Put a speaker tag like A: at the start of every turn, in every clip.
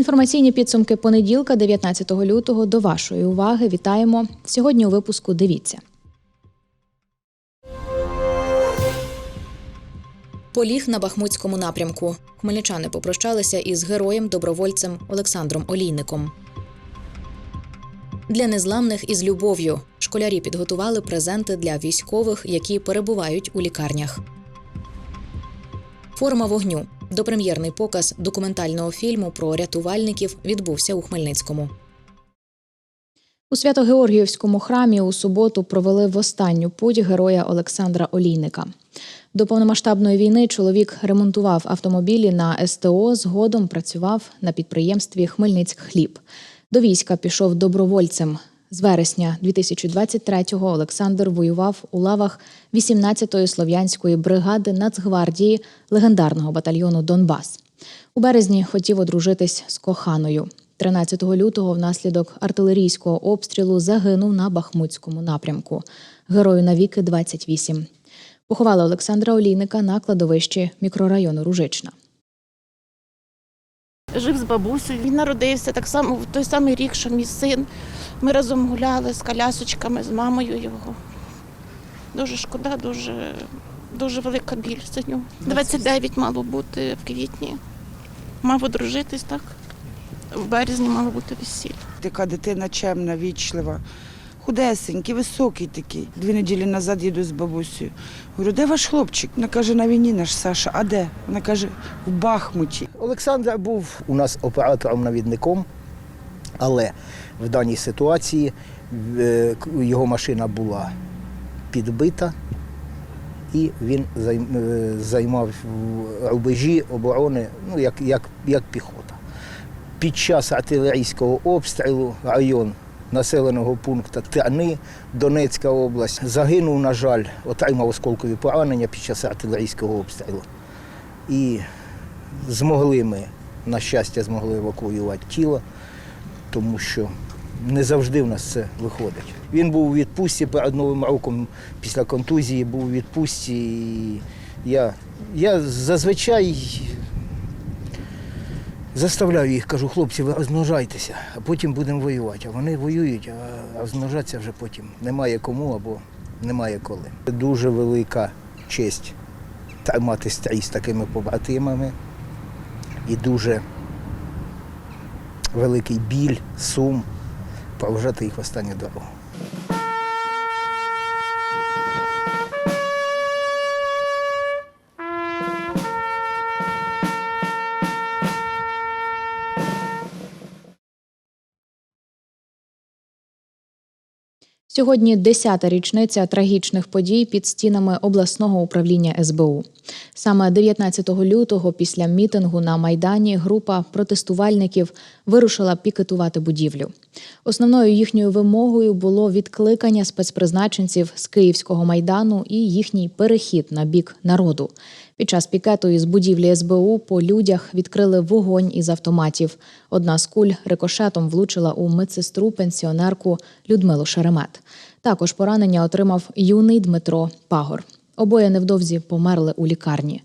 A: Інформаційні підсумки понеділка, 19 лютого. До вашої уваги вітаємо сьогодні. У випуску дивіться. Поліг на Бахмутському напрямку. Хмельничани попрощалися із героєм-добровольцем Олександром Олійником. Для незламних із любов'ю школярі підготували презенти для військових, які перебувають у лікарнях. Форма вогню. Допрем'єрний показ документального фільму про рятувальників відбувся у Хмельницькому. У Свято-Георгіївському храмі у суботу провели в останню путь героя Олександра Олійника. До повномасштабної війни чоловік ремонтував автомобілі на СТО. Згодом працював на підприємстві Хмельницькхліб. До війська пішов добровольцем. З вересня 2023-го Олександр воював у лавах 18-ї слов'янської бригади Нацгвардії легендарного батальйону Донбас. У березні хотів одружитись з коханою. 13 лютого внаслідок артилерійського обстрілу загинув на Бахмутському напрямку. Герою навіки 28. Поховали Олександра Олійника на кладовищі мікрорайону Ружична.
B: Жив з бабусею. Він народився так само в той самий рік, що мій син. Ми разом гуляли з колясочками, з мамою його. Дуже шкода, дуже, дуже велика біль за нього. 29 мало бути в квітні. Мав одружитись, так? В березні мало бути весілля.
C: Така дитина чемна, вічлива, худесенький, високий такий. Дві неділі назад їду з бабусею. Говорю, де ваш хлопчик? Вона каже, на війні наш Саша. А де? Вона каже, в Бахмуті.
D: Олександр був у нас оператором-навідником, але в даній ситуації е, його машина була підбита, і він е, займав рубежі оборони, ну, як, як, як піхота. Під час артилерійського обстрілу район населеного пункту Терни, Донецька область, загинув, на жаль, отримав осколкові поранення під час артилерійського обстрілу. І змогли ми, на щастя, змогли евакуювати тіло, тому що не завжди в нас це виходить. Він був у відпустці перед Новим роком після контузії, був у відпустці. І я, я зазвичай заставляю їх, кажу, хлопці, ви розмножайтеся, а потім будемо воювати. А вони воюють, а розмножатися вже потім немає кому або немає коли. Дуже велика честь тримати стрій з такими побратимами і дуже великий біль, сум проважати їх в останню дорогу.
A: Сьогодні 10-та річниця трагічних подій під стінами обласного управління СБУ. Саме 19 лютого, після мітингу на майдані, група протестувальників вирушила пікетувати будівлю. Основною їхньою вимогою було відкликання спецпризначенців з Київського майдану і їхній перехід на бік народу. Під час пікету із будівлі СБУ по людях відкрили вогонь із автоматів. Одна з куль рикошетом влучила у медсестру пенсіонерку Людмилу Шеремет. Також поранення отримав юний Дмитро Пагор. Обоє невдовзі померли у лікарні.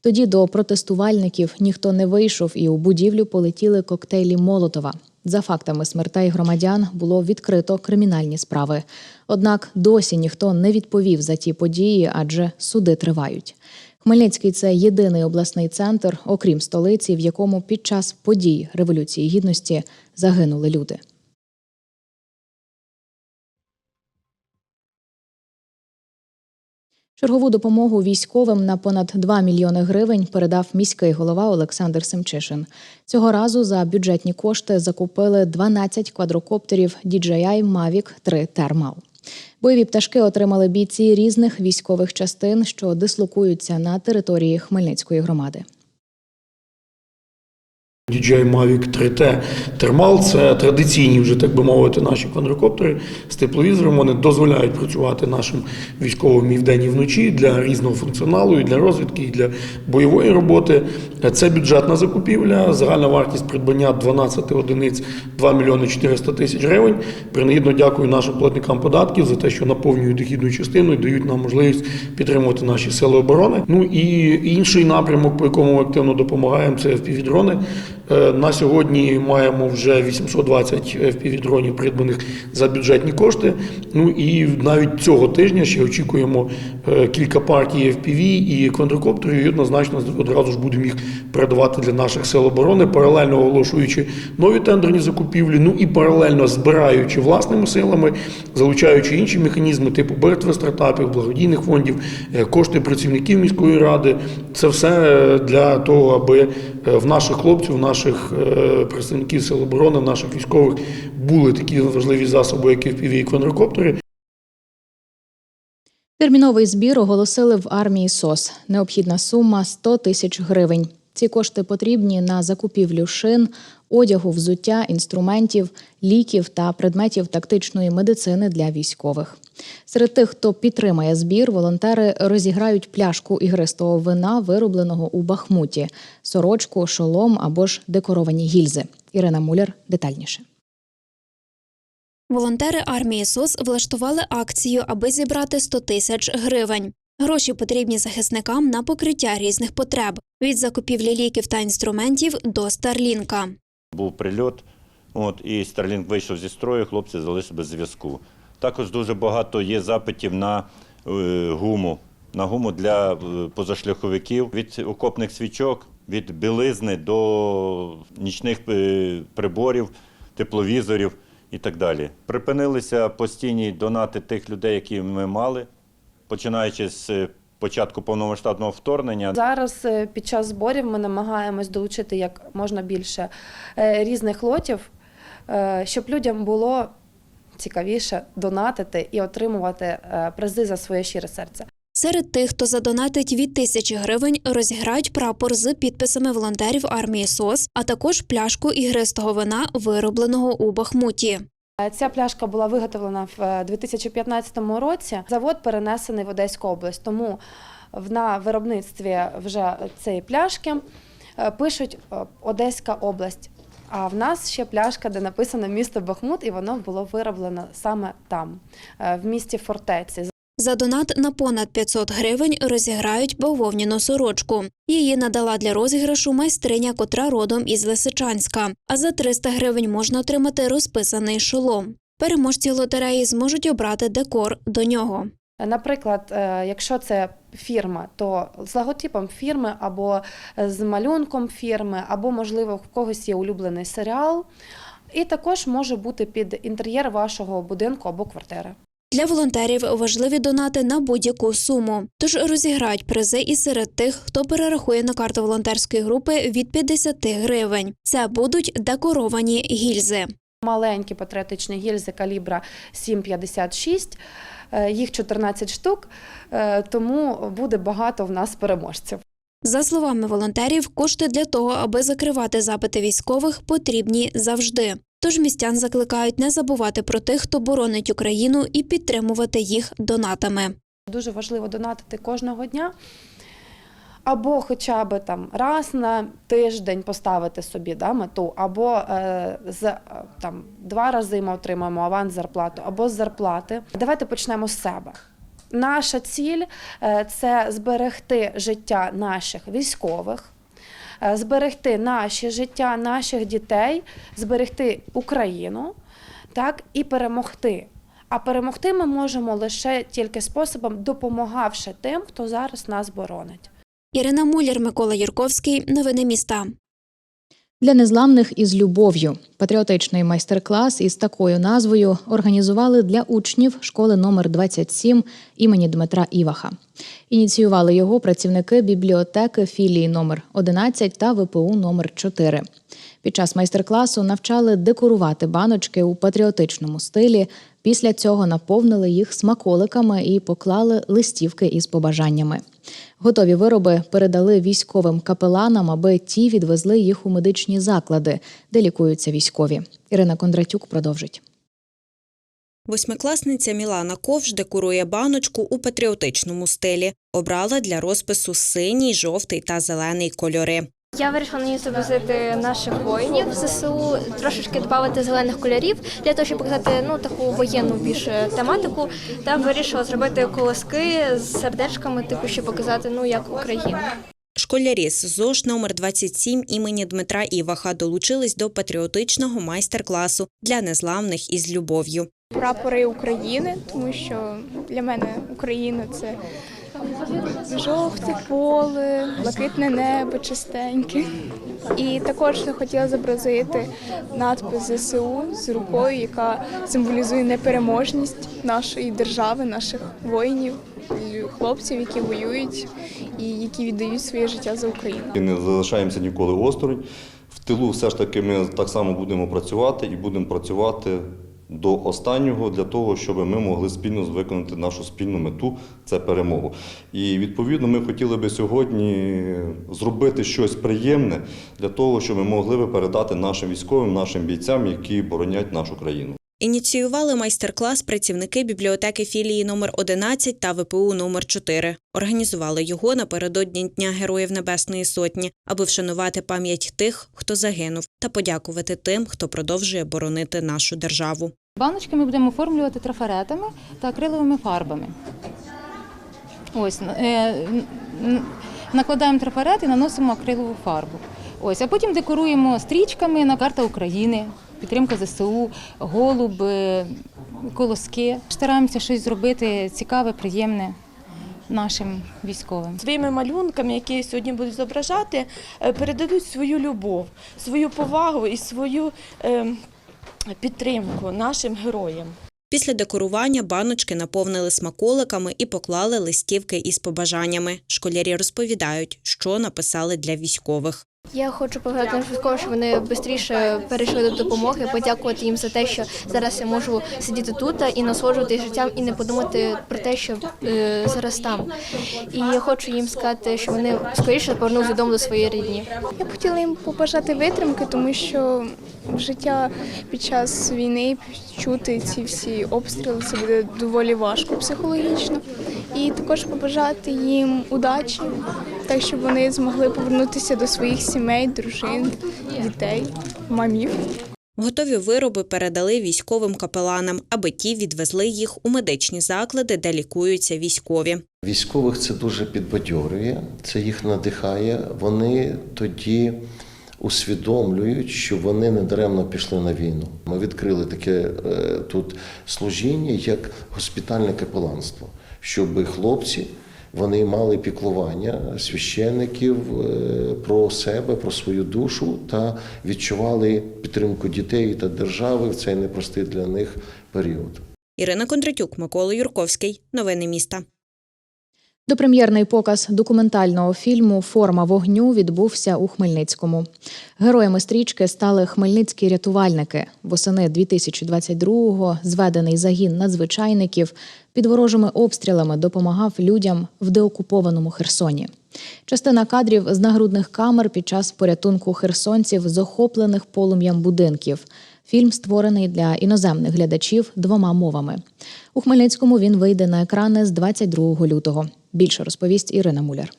A: Тоді до протестувальників ніхто не вийшов, і у будівлю полетіли коктейлі Молотова. За фактами смертей громадян було відкрито кримінальні справи. Однак досі ніхто не відповів за ті події, адже суди тривають. Хмельницький це єдиний обласний центр, окрім столиці, в якому під час подій Революції Гідності загинули люди. Чергову допомогу військовим на понад 2 мільйони гривень передав міський голова Олександр Семчишин. Цього разу за бюджетні кошти закупили 12 квадрокоптерів DJI Mavic 3 Thermal. Бойові пташки отримали бійці різних військових частин, що дислокуються на території Хмельницької громади.
E: DJI Mavic 3T Thermal – це традиційні вже, так би мовити, наші квадрокоптери з тепловізором. Вони дозволяють працювати нашим військовим і вдень і вночі для різного функціоналу, і для розвідки, і для бойової роботи. Це бюджетна закупівля, загальна вартість придбання 12 одиниць 2 мільйони 400 тисяч гривень. Принагідно дякую нашим платникам податків за те, що наповнюють дохідну частину і дають нам можливість підтримувати наші сили оборони. Ну і інший напрямок, по якому ми активно допомагаємо, це FPV-дрони. Е, На сьогодні маємо вже 820 FPV-дронів придбаних за бюджетні кошти. Ну і навіть цього тижня ще очікуємо е, кілька партій FPV і квадрокоптерів. І однозначно одразу ж будемо їх передавати для наших сил оборони, паралельно оголошуючи нові тендерні закупівлі. Ну і паралельно збираючи власними силами, залучаючи інші механізми типу бертви стартапів, благодійних фондів, е, кошти працівників міської ради. Це все для того, аби в наших хлопців, в наших е, представників сил оборони, наших військових були такі важливі засоби, як FPV і квадрокоптери.
A: Терміновий збір оголосили в армії СОС. Необхідна сума 100 тисяч гривень. Ці кошти потрібні на закупівлю шин, одягу, взуття, інструментів, ліків та предметів тактичної медицини для військових. Серед тих, хто підтримає збір, волонтери розіграють пляшку ігристого вина, виробленого у Бахмуті, сорочку, шолом або ж декоровані гільзи. Ірина Муляр детальніше.
F: Волонтери армії СОС влаштували акцію, аби зібрати 100 тисяч гривень. Гроші потрібні захисникам на покриття різних потреб від закупівлі ліків та інструментів до Старлінка.
G: Був прильот, от, і Starlink вийшов зі строю, хлопці залишилися без зв'язку. Також дуже багато є запитів на е, гуму, на гуму для е, позашляховиків від окопних свічок, від білизни до нічних е, приборів, тепловізорів і так далі. Припинилися постійні донати тих людей, які ми мали, починаючи з початку повномасштабного вторгнення.
H: Зараз під час зборів ми намагаємось долучити як можна більше різних лотів, щоб людям було цікавіше донатити і отримувати е, призи за своє щире серце.
F: Серед тих, хто задонатить від тисячі гривень, розіграють прапор з підписами волонтерів армії СОС, а також пляшку ігристого вина, виробленого у Бахмуті.
H: Е, Ця пляшка була виготовлена в е, 2015 році. Завод перенесений в Одеську область, тому на виробництві вже цієї пляшки е, пишуть е, Одеська область. А в нас ще пляшка, де написано місто Бахмут, і воно було вироблено саме там, е, в місті Фортеці.
F: За донат на понад 500 гривень розіграють бавовняну сорочку. Її надала для розіграшу майстриня, котра родом із Лисичанська. А за 300 гривень можна отримати розписаний шолом. Переможці лотереї зможуть обрати декор до нього.
H: Наприклад, е, якщо це фірма, то з логотипом фірми або з малюнком фірми, або, можливо, в когось є улюблений серіал. І також може бути під інтер'єр вашого будинку або квартири.
F: Для волонтерів важливі донати на будь-яку суму. Тож розіграють призи і серед тих, хто перерахує на карту волонтерської групи від 50 гривень. Це будуть декоровані гільзи.
H: Маленькі патріотичні гільзи калібра 7,56, е, їх 14 штук, е, тому буде багато в нас переможців.
F: За словами волонтерів, кошти для того, аби закривати запити військових, потрібні завжди. Тож містян закликають не забувати про тих, хто боронить Україну, і підтримувати їх донатами.
H: Дуже важливо донатити кожного дня. Або хоча б там раз на тиждень поставити собі да, мету, або е, з е, там два рази ми отримаємо аванс зарплату, або з зарплати. Давайте почнемо з себе. Наша ціль е, це зберегти життя наших військових, е, зберегти наше життя, наших дітей, зберегти Україну, так і перемогти. А перемогти ми можемо лише тільки способом, допомагавши тим, хто зараз нас боронить.
F: Ірина Муляр, Микола Юрковський. Новини міста.
A: Для незламних із любов'ю патріотичний майстер-клас із такою назвою організували для учнів школи номер 27 імені Дмитра Іваха. Ініціювали його працівники бібліотеки філії номер 11 та ВПУ номер 4 Під час майстер-класу навчали декорувати баночки у патріотичному стилі. Після цього наповнили їх смаколиками і поклали листівки із побажаннями. Готові вироби передали військовим капеланам, аби ті відвезли їх у медичні заклади, де лікуються військові. Ірина Кондратюк продовжить.
I: Восьмикласниця Мілана Ковш декорує баночку у патріотичному стилі. Обрала для розпису синій, жовтий та зелений кольори.
J: Я вирішила на ній зобразити наших воїнів ЗСУ, трошечки додати зелених кольорів для того, щоб показати ну таку воєнну більше тематику. Та вирішила зробити колоски з сердечками, типу, щоб показати ну як Україна.
I: Школярі з ЗОЖ номер 27 імені Дмитра Іваха долучились до патріотичного майстер-класу для незламних із любов'ю.
K: прапори України, тому що для мене Україна це жовте поле, блакитне небо чистеньке. І також я хотіла зобразити надпис ЗСУ з рукою, яка символізує непереможність нашої держави, наших воїнів, хлопців, які воюють і які віддають своє життя за Україну.
L: І не залишаємося ніколи осторонь. В тилу все ж таки ми так само будемо працювати і будемо працювати до останнього для того, щоб ми могли спільно виконати нашу спільну мету це перемогу. І відповідно ми хотіли би сьогодні зробити щось приємне для того, щоб ми могли би передати нашим військовим, нашим бійцям, які боронять нашу країну.
I: Ініціювали майстер-клас працівники бібліотеки філії номер 11 та ВПУ номер 4 Організували його напередодні Дня Героїв Небесної Сотні, аби вшанувати пам'ять тих, хто загинув, та подякувати тим, хто продовжує боронити нашу державу.
M: Баночки ми будемо оформлювати трафаретами та акриловими фарбами. Ось е, накладаємо трафарет і наносимо акрилову фарбу. Ось, а потім декоруємо стрічками на карта України, підтримка ЗСУ, голуб, е, колоски. Стараємося щось зробити цікаве, приємне нашим військовим.
B: Своїми малюнками, які сьогодні будуть зображати, е, передадуть свою любов, свою повагу і свою е, підтримку нашим героям.
I: Після декорування баночки наповнили смаколиками і поклали листівки із побажаннями. Школярі розповідають, що написали для військових.
J: Я хочу побажати військовим, щоб вони швидше перейшли до допомоги, подякувати їм за те, що зараз я можу сидіти тут і насолоджуватися життям і не подумати про те, що е, зараз там. І я хочу їм сказати, що вони скоріше повернулися додому до своєї рідні.
K: Я б хотіла їм побажати витримки, тому що життя під час війни чути ці всі обстріли це буде доволі важко психологічно. І також побажати їм удачі, так щоб вони змогли повернутися до своїх сімей, дружин, дітей, мамів.
I: Готові вироби передали військовим капеланам, аби ті відвезли їх у медичні заклади, де лікуються військові.
N: Військових це дуже підбадьорює, це їх надихає. Вони тоді усвідомлюють, що вони не даремно пішли на війну. Ми відкрили таке е, тут служіння, як госпітальне капеланство, щоб хлопці. Вони мали піклування священників е, про себе, про свою душу та відчували підтримку дітей та держави в цей непростий для них період.
I: Ірина Кондратюк, Микола Юрковський. Новини міста.
A: Допрем'єрний показ документального фільму Форма вогню відбувся у Хмельницькому. Героями стрічки стали хмельницькі рятувальники. Восени 2022-го зведений загін надзвичайників під ворожими обстрілами допомагав людям в деокупованому Херсоні. Частина кадрів з нагрудних камер під час порятунку херсонців з охоплених полум'ям будинків. Фільм створений для іноземних глядачів двома мовами. У Хмельницькому він вийде на екрани з 22 лютого. Більше розповість Ірина Муляр.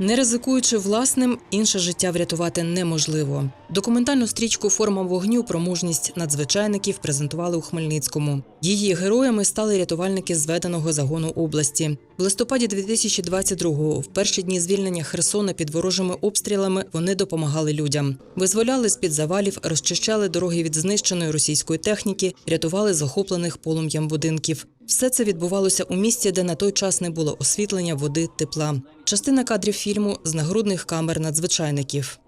O: Не ризикуючи власним, інше життя врятувати неможливо. Документальну стрічку Форма вогню про мужність надзвичайників презентували у Хмельницькому. Її героями стали рятувальники зведеного загону області. В листопаді 2022-го, в перші дні звільнення Херсона під ворожими обстрілами, вони допомагали людям. Визволяли з-під завалів, розчищали дороги від знищеної російської техніки, рятували захоплених полум'ям будинків. Все це відбувалося у місті, де на той час не було освітлення, води, тепла. Частина кадрів фільму з нагрудних камер надзвичайників.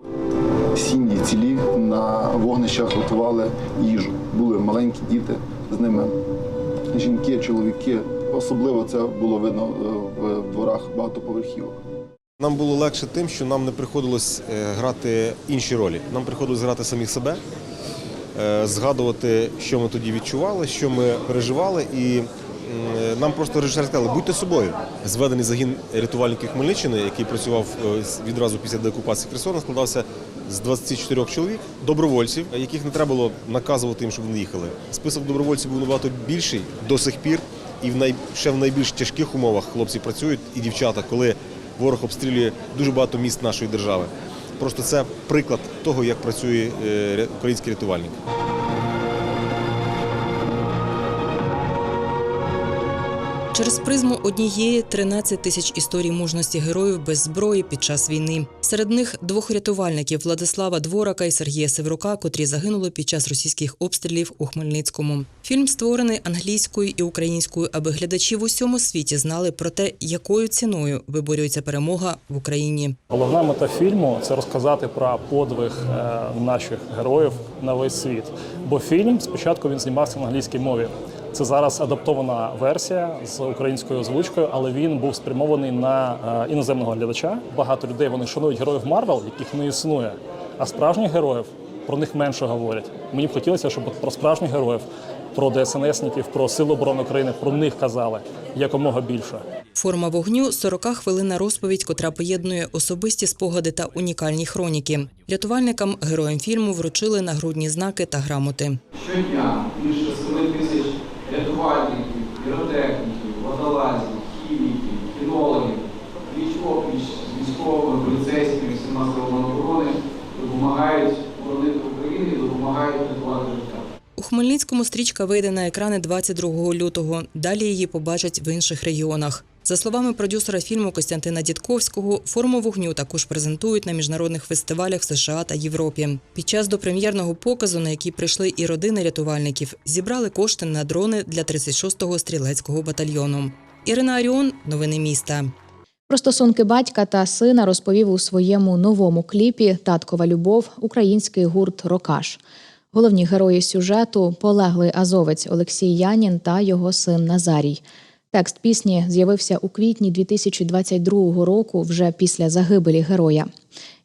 P: Сім'ї цілі на вогнищах готували їжу. Були маленькі діти, з ними жінки, чоловіки. Особливо це було видно е, в дворах багатоповерхівок.
Q: Нам було легше тим, що нам не приходилось е, грати інші ролі. Нам приходилось грати самих себе, е, згадувати, що ми тоді відчували, що ми переживали, і нам просто режисер сказали, будьте собою. Зведений загін рятувальників Хмельниччини, який працював е, відразу після деокупації Херсона, складався з 24 чоловік, добровольців, яких не треба було наказувати їм, щоб вони їхали. Список добровольців був набагато більший до сих пір, і в най... ще в найбільш тяжких умовах хлопці працюють і дівчата, коли ворог обстрілює дуже багато міст нашої держави. Просто це приклад того, як працює е, український рятувальник.
O: Через призму однієї 13 тисяч історій мужності героїв без зброї під час війни. Серед них двох рятувальників Владислава Дворака і Сергія Севрука, котрі загинули під час російських обстрілів у Хмельницькому. Фільм створений англійською і українською, аби глядачі в усьому світі знали про те, якою ціною виборюється перемога в Україні.
R: Головна мета фільму це розказати про подвиг е, наших героїв на весь світ. Бо фільм спочатку він знімався на англійській мові. Це зараз адаптована версія з українською озвучкою, але він був спрямований на е, іноземного глядача. Багато людей вони шанують героїв Марвел, яких не існує. А справжніх героїв про них менше говорять. Мені б хотілося, щоб про справжніх героїв, про ДСНСників, про Сили оборони України, про них казали якомога більше.
O: Форма вогню 40-хвилинна розповідь, котра поєднує особисті спогади та унікальні хроніки. Рятувальникам героям фільму вручили нагрудні знаки та грамоти.
M: Щодня більше 7 тисяч рятувальників, піротехніків, водолазів, хіміків, кінологів, пліч-опліч з військовими, поліцейськими, всіма силами оборони допомагають боронити Україну і допомагають рятувати життя.
O: У Хмельницькому стрічка вийде на екрани 22 лютого. Далі її побачать в інших регіонах. За словами продюсера фільму Костянтина Дідковського, форму вогню також презентують на міжнародних фестивалях в США та Європі. Під час допрем'єрного показу, на який прийшли і родини рятувальників, зібрали кошти на дрони для 36-го стрілецького батальйону. Ірина Аріон, новини міста.
A: Про стосунки батька та сина розповів у своєму новому кліпі Таткова любов український гурт Рокаш. Головні герої сюжету полеглий азовець Олексій Янін та його син Назарій. Текст пісні з'явився у квітні 2022 року, вже після загибелі героя.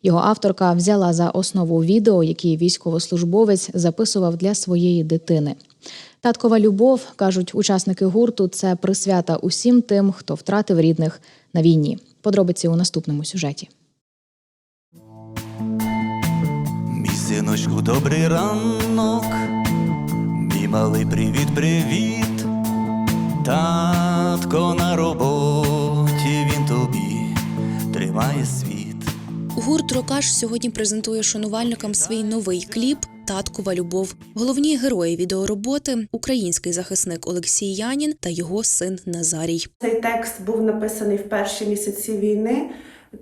A: Його авторка взяла за основу відео, які військовослужбовець записував для своєї дитини. Таткова любов, кажуть учасники гурту, це присвята усім тим, хто втратив рідних на війні. Подробиці у наступному сюжеті.
S: Мій синочку, добрий ранок, мій малий привіт, привіт. Татко на роботі, він тобі тримає світ.
I: Гурт Рокаш сьогодні презентує шанувальникам свій новий кліп Таткова любов. Головні герої відеороботи український захисник Олексій Янін та його син Назарій.
T: Цей текст був написаний в перші місяці війни,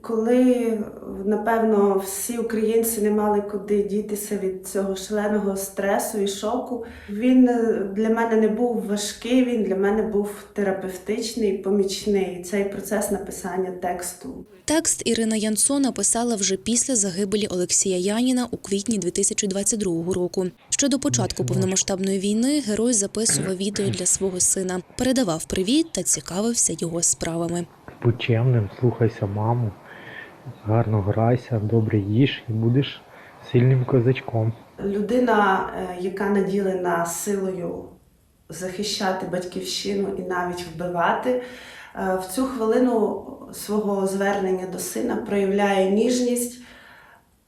T: коли, напевно, всі українці не мали куди дітися від цього шаленого стресу і шоку. Він е, для мене не був важкий, він для мене був терапевтичний, помічний. Цей процес написання тексту.
I: Текст Ірина Янсон написала вже після загибелі Олексія Яніна у квітні 2022 року. Ще до початку повномасштабної війни герой записував відео для свого сина, передавав привіт та цікавився його справами.
U: Будь слухайся маму, гарно грайся, добре їж і будеш сильним козачком.
T: Людина, е, яка наділена силою захищати батьківщину і навіть вбивати, е, в цю хвилину свого звернення до сина проявляє ніжність,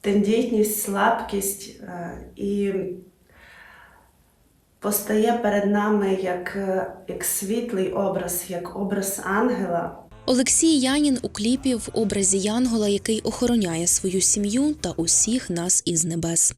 T: тендітність, слабкість е, і постає перед нами як, як світлий образ, як образ ангела.
I: Олексій Янін у кліпі в образі Янгола, який охороняє свою сім'ю та усіх нас із небес.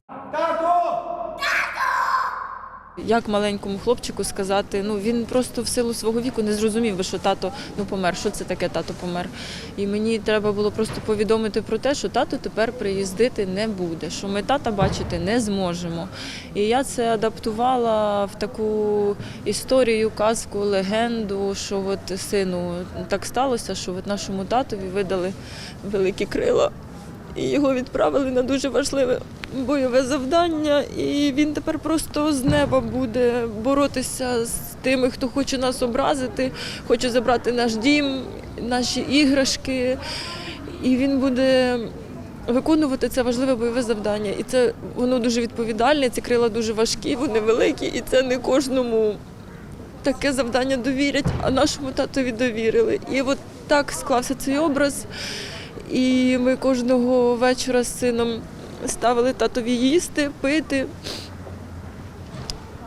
V: Як маленькому хлопчику сказати, ну він просто в силу свого віку не зрозумів би, що тато ну помер. Що це таке тато помер? І мені треба було просто повідомити про те, що тато тепер приїздити не буде, що ми тата бачити не зможемо. І я це адаптувала в таку історію, казку, легенду, що от сину так сталося, що от нашому татові видали великі крила. І його відправили на дуже важливе бойове завдання, і він тепер просто з неба буде боротися з тими, хто хоче нас образити, хоче забрати наш дім, наші іграшки. І він буде виконувати це важливе бойове завдання. І це воно дуже відповідальне, ці крила дуже важкі, вони великі, і це не кожному таке завдання довірять, а нашому татові довірили. І от так склався цей образ. І ми кожного вечора з сином ставили татові їсти, пити.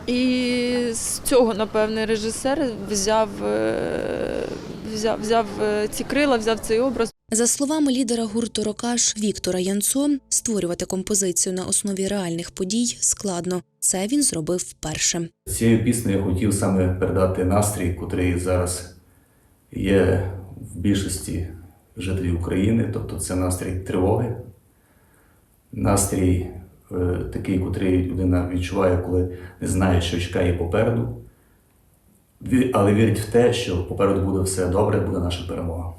V: І з цього, напевне, режисер взяв, е, взяв, взяв е, ці крила, взяв цей образ.
W: За словами лідера гурту Рокаш Віктора Янцо, створювати композицію на основі реальних подій складно. Це він зробив вперше.
S: Цією піснею я хотів саме передати настрій, котрий зараз є в більшості жителів України, тобто це настрій тривоги, настрій е, такий, котрий людина відчуває, коли не знає, що чекає попереду, але вірить в те, що попереду буде все добре, буде наша перемога.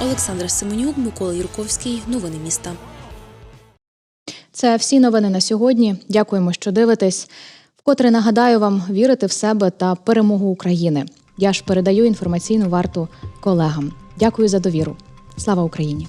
W: Олександр Семенюк, Микола Юрковський. Новини міста.
A: Це всі новини на сьогодні. Дякуємо, що дивитесь. Вкотре нагадаю вам вірити в себе та перемогу України. Я ж передаю інформаційну варту колегам. Дякую за довіру. Слава Україні!